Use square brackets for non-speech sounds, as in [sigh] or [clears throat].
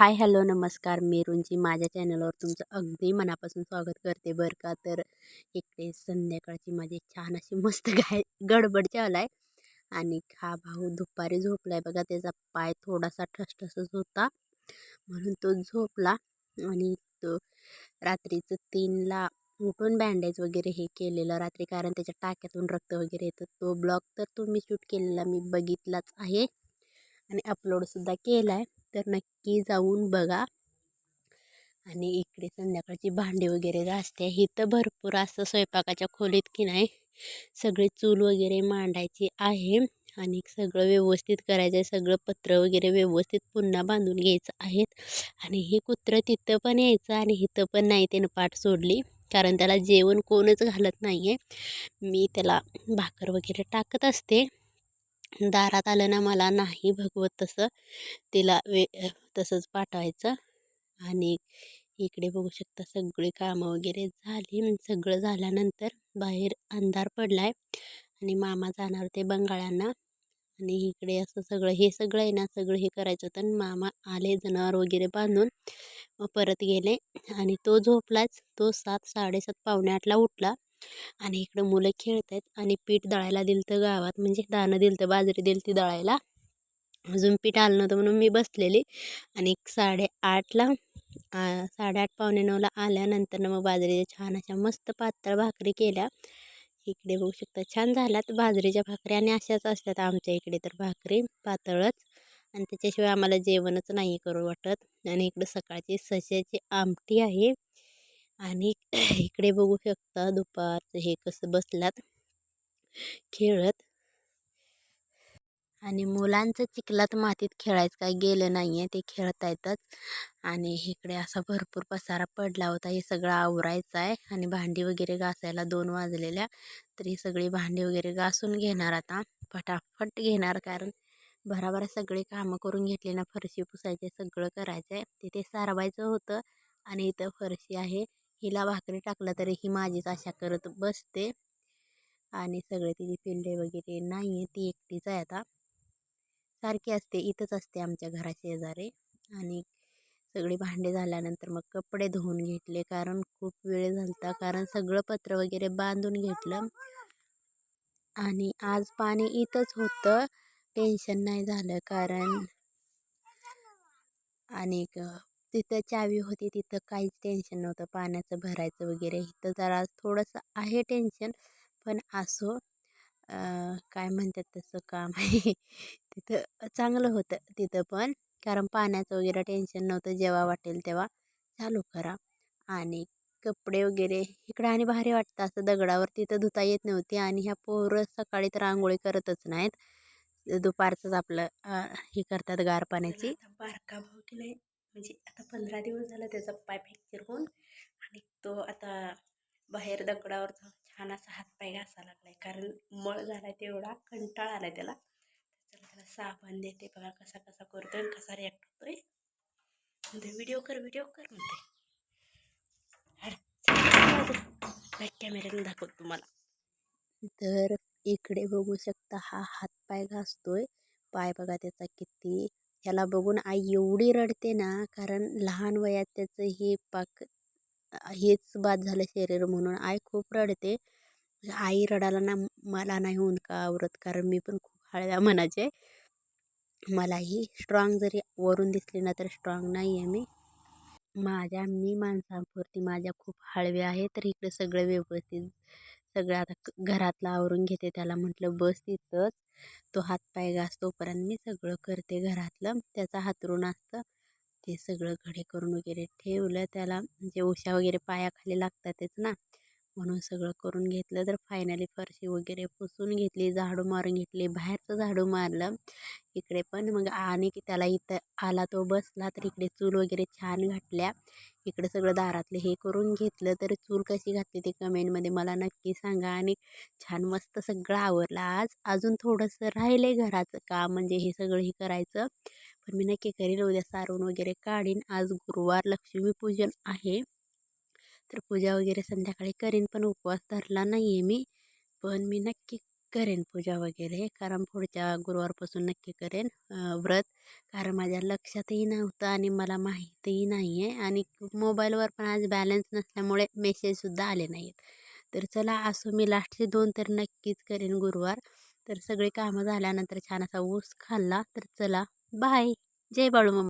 Hi hello नमस्कार. मी रुंची माझ्या चॅनलवर तुमचं अगदी मनापासून स्वागत करते बरं का. तर इकडे संध्याकाळची माझी छान अशी मस्त [laughs] गाय गडबड चालू आहे आणि हा भाऊ दुपारी झोपला आहे बघा. त्याचा पाय थोडासा ठसठसच होता म्हणून तो झोपला आणि तो रात्रीचं तीनला उठून बँडेज वगैरे हे केलेलं रात्री कारण त्याच्या टाक्यातून रक्त वगैरे येतं. तो ब्लॉग तर तुम्ही शूट केलेला मी बघितलाच आहे आणि अपलोडसुद्धा केला आहे तर नक्की जाऊन बघा. आणि इकडे संध्याकाळची भांडी वगैरे घासते. इथं भरपूर असं स्वयंपाकाच्या खोलीत की नाही सगळे चूल वगैरे मांडायची आहे. आणि सगळं व्यवस्थित करायचं आहे सगळं पत्र वगैरे व्यवस्थित पुन्हा बांधून घ्यायचं आहेत. आणि हे कुत्रं तिथं पण यायचं आणि इथं पण नाही त्यानं पाठ सोडली. कारण त्याला जेवण कोणच घालत नाही आहे मी त्याला भाकर वगैरे टाकत असते. दारात आलं ना मला नाही भगवत तसं. तिला वे तसंच पाठवायचं आणि इकडे बघू शकता सगळी कामं वगैरे झाली. म्हणजे सगळं झाल्यानंतर बाहेर अंधार पडला आहे आणि मामा जाणार होते बंगाळ्यांना. आणि इकडे असं सगळं हे सगळं आहे ना सगळं हे करायचं होतं आणि मामा आले जनावर वगैरे बांधून. मग परत गेले आणि तो झोपलाच. तो सात साडेसात पावणे आठला उठला. आणि इकडं मुलं खेळत आहेत आणि पीठ दळायला दिलं तर गावात म्हणजे दाणं दिलं तर बाजरी दिलं ती दळायला. अजून पीठ आलं नव्हतं म्हणून मी बसलेली आणि साडेआठला साडेआठ पावणे नऊला आल्यानंतर मग बाजरीच्या छान अशा मस्त पातळ भाकरी केल्या. इकडे बघू शकता छान झाल्यात बाजरीच्या भाकरी आणि अशाच असतात आमच्या इकडे तर भाकरी पातळच. आणि त्याच्याशिवाय आम्हाला जेवणच नाही करू वाटत. आणि इकडं सकाळची सश्याची आमटी आहे. आणि [clears throat] इकडे बघू शकता दुपारचं हे कसं बसल्यात खेळत. आणि मुलांचं चिखलात मातीत खेळायचं काय गेलं नाही आहे ते खेळत येतात आणि इकडे असा भरपूर पसारा पडला होता हे सगळं आवरायचं आहे आणि भांडी वगैरे घासायला दोन वाजलेल्या तर ही सगळी भांडी वगैरे घासून घेणार आता. फटाफट घेणार कारण भराभरा सगळे कामं करून घेतले ना फरशी पुसायचे सगळं करायचं आहे तिथे सारवायचं होतं आणि इथं फरशी आहे. हिला भाकरी टाकलं तरी ही माझीच आशा करत बसते. आणि सगळे तिची पिल्ले वगैरे नाही आहे ती एकटीच आहे आता. सारखी असते इथंच असते आमच्या घराशेजारी. आणि सगळी भांडे झाल्यानंतर मग कपडे धुवून घेतले कारण खूप वेळ झालता कारण सगळं पत्र वगैरे बांधून घेतलं. आणि आज पाणी इथंच होतं टेन्शन नाही झालं कारण आणि तिथं चावी होती तिथं काहीच टेन्शन नव्हतं. पाण्याचं भरायचं वगैरे इथं जरा थोडंसं आहे टेन्शन पण असो काय म्हणतात तसं काम आहे. तिथं चांगलं होतं तिथं पण कारण पाण्याचं वगैरे टेन्शन नव्हतं. जेव्हा वाटेल तेव्हा चालू करा. आणि कपडे वगैरे इकडं आणि भारी वाटतं. असं दगडावर तिथं धुता येत नव्हती आणि ह्या पोरं सकाळी तर आंघोळी करतच नाहीत. दुपारचंच आपलं हे करतात गार पाण्याची. बारका भाऊ की नाही म्हणजे आता पंधरा दिवस झाला त्याचा पाय फ्रॅक्चर होऊन आणि तो आता बाहेर दगडावर छान असा हातपाय घासा लागलाय. कारण मळ झालाय तेवढा कंटाळा आलाय त्याला. चला त्याला साबण देते. बघा कसा कसा करतोय कसा रिॲक्ट होतोय. म्हणते व्हिडिओ कर व्हिडिओ कर म्हणते. कॅमेऱ्याने दाखवतो तुम्हाला. तर इकडे बघू शकता हा हातपाय घासतोय. पाय बघा त्याचा किती ह्याला बघून आई एवढी रडते ना कारण लहान वयात त्याचं हे पाक हेच बाद झालं शरीर म्हणून. आई खूप रडते. आई रडायला ना मला नाही होऊन का आवरत? कारण मी पण खूप हळव्या मनाचे. मलाही स्ट्रॉंग जरी वरून दिसली ना तर स्ट्रॉंग नाही आहे मी. माझ्या मी माणसांवरती माझ्या खूप हळव्या आहे तर इकडे सगळं व्यवस्थित सगळं आता घरातलं आवरून घेते त्याला म्हटलं बस तिथंच. तो हातपाय घासतोपर्यंत मी सगळं करते घरातलं. त्याचा हातरून असतं. ते सगळं घडे करून वगैरे ठेवलं. त्याला म्हणजे उशा वगैरे पायाखाली लागतातच ना. म्हणून सगळं करून घेतलं. तर फायनली फरशी वगैरे पुसून घेतली झाडू मारून घेतली बाहेरचं झाडू मारलं इकडे पण. मग आणि की त्याला इथं आला तो बसला तर इकडे चूल वगैरे छान घातल्या. इकडे सगळं दारातलं हे करून घेतलं. तर चूल कशी घातली ते कमेंटमध्ये मला नक्की सांगा. आणि छान मस्त सगळं आवरलं. आज अजून थोडंसं राहिलं आहे घराचं काम म्हणजे हे सगळं हे करायचं. पण मी नक्की करेल उद्या सारून वगैरे काढीन. आज गुरुवार लक्ष्मीपूजन आहे. तर पूजा वगैरे संध्याकाळी करेन पण उपवास धरला नाही आहे मी. पण मी नक्की करेन पूजा वगैरे कारण पुढच्या गुरुवारपासून नक्की करेन व्रत. कारण माझ्या लक्षातही नव्हतं आणि मला माहितीही नाही आहे आणि मोबाईलवर पण आज बॅलन्स नसल्यामुळे मेसेजसुद्धा आले नाही आहेत तर चला असो मी लास्टचे दोन तर नक्कीच करेन गुरुवार. तर सगळे कामं झाल्यानंतर छान असा ऊस खाल्ला. तर चला बाय. जय बाळू मम्मा